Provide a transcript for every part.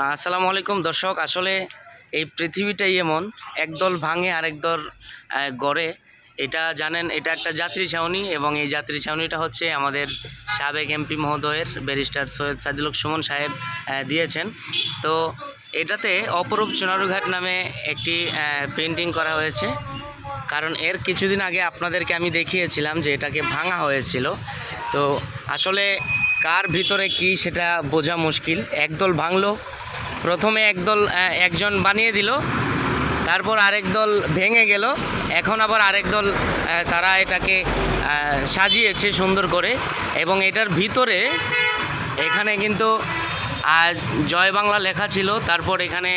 আসসালামু আলাইকুম, দর্শক। আসলে এই পৃথিবীটাই এমন, একদল ভাঙে আরেক দল গড়ে। এটা জানেন, এটা একটা যাত্রী ছাউনি এবং এই যাত্রী ছাউনিটা হচ্ছে আমাদের সাবেক এমপি মহোদয়ের ব্যারিস্টার সৈয়দ সাদিলুক সুমন সাহেব দিয়েছেন। তো এটাতে অপরূপ চুনারুঘাট নামে একটি পেন্টিং করা হয়েছে। কারণ এর কিছুদিন আগে আপনাদেরকে আমি দেখিয়েছিলাম যে এটাকে ভাঙা হয়েছিল। তো আসলে কার ভিতরে কি সেটা বোঝা মুশকিল। একদল ভাঙলো প্রথমে একদল একজন বানিয়ে দিল তারপর আরেক দল ভেঙে গেল এখন আবার আরেক দল তারা এটাকে সাজিয়েছে সুন্দর করে এবং এটার ভিতরে এখানে কিন্তু জয় বাংলা লেখা ছিল তারপর এখানে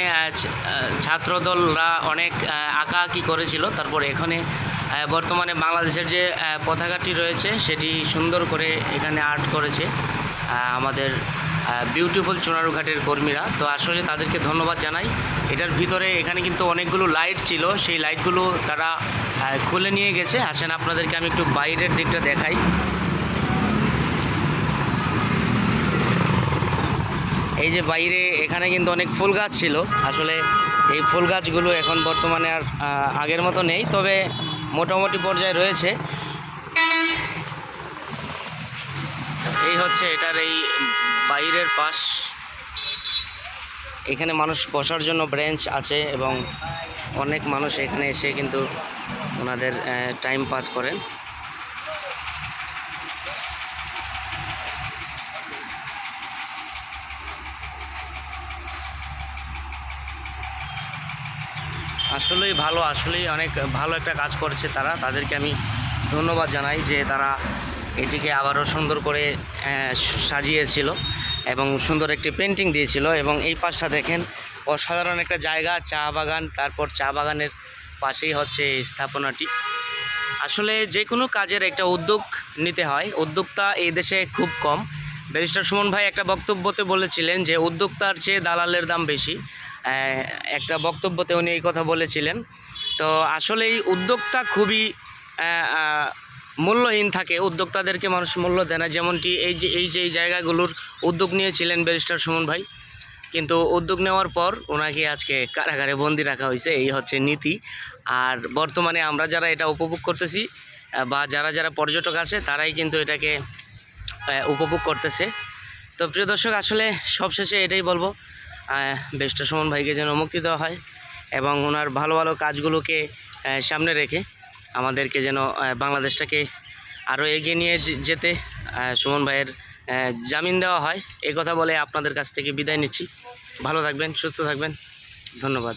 ছাত্রদলরা অনেক আহ, আঁকাআঁকি করেছিল তারপর এখানে বর্তমানে বাংলাদেশের যে পতাকাটি রয়েছে, সেটি সুন্দর করে এখানে আর্ট করেছে আমাদের বিউটিফুল চুনারুঘাটের কর্মীরা। তো আসলে তাদেরকে ধন্যবাদ জানাই। এটার ভিতরে এখানে কিন্তু অনেকগুলো লাইট ছিল, সেই লাইটগুলো তারা খুলে নিয়ে গেছে। আসেন, আপনাদেরকে আমি একটু বাইরের দিকটা দেখাই। এই যে বাইরে এখানে কিন্তু অনেক ফুল গাছ ছিল। আসলে এই ফুল গাছগুলো এখন বর্তমানে আর আগের মতো নেই, তবে মোটামুটি পর্যায়ে রয়েছে। এই হচ্ছে এটার এই বাইরের পাশ। এখানে মানুষ বসার জন্য ব্রেঞ্চ আছে এবং অনেক মানুষ এখানে এসে কিন্তু ওনাদের টাইম পাস করেন। আসলেই ভালো, আসলেই অনেক ভালো একটা কাজ করেছে তারা। তাদেরকে আমি ধন্যবাদ জানাই যে তারা এটিকে আবারও সুন্দর করে সাজিয়েছিল এবং সুন্দর একটি পেন্টিং দিয়েছিল এবং এই পাশটা দেখেন, অসাধারণ একটা জায়গা, চা বাগান, তারপর চা বাগানের পাশেই হচ্ছে এই স্থাপনাটি। আসলে যে কোনো কাজের একটা উদ্যোগ নিতে হয়, উদ্যোক্তা এই দেশে খুব কম। ব্যারিস্টার সুমন ভাই একটা বক্তব্যতে বলেছিলেন যে, উদ্যোক্তার চেয়ে দালালের দাম বেশি। একটা বক্তব্যতে উনি এই কথা বলেছিলেন। তো আসলে এই উদ্যোক্তা খুবই মূল্যহীন থাকে। উদ্যোক্তাদেরকে মানুষ মূল্য দেয় না। যেমনটি এই যে এই যে, এই জায়গাগুলোর উদ্যোগ নিয়েছিলেন ব্যারিস্টার সুমন ভাই। কিন্তু উদ্যোগ নেওয়ার পর ওনাকে আজকে কারাগারে বন্দি রাখা হয়েছে। এই হচ্ছে নীতি। আর বর্তমানে আমরা যারা এটা উপভোগ করতেছি বা যারা যারা পর্যটক আছে, তারাই কিন্তু এটাকে উপভোগ করতেছে। তো প্রিয় দর্শক, আসলে সবশেষে এটাই বলব বেস্ট সুমন ভাইকে যেন মুক্তি দেওয়া হয় এবং ওনার ভালো ভালো কাজগুলোকে সামনে রেখে আমাদেরকে যেন বাংলাদেশটাকে আরও এগিয়ে নিয়ে যেতে সুমন ভাইয়ের জামিন দেওয়া হয়। এ কথা বলে আপনাদের কাছ থেকে বিদায় নিচ্ছি। ভালো থাকবেন, সুস্থ থাকবেন। ধন্যবাদ।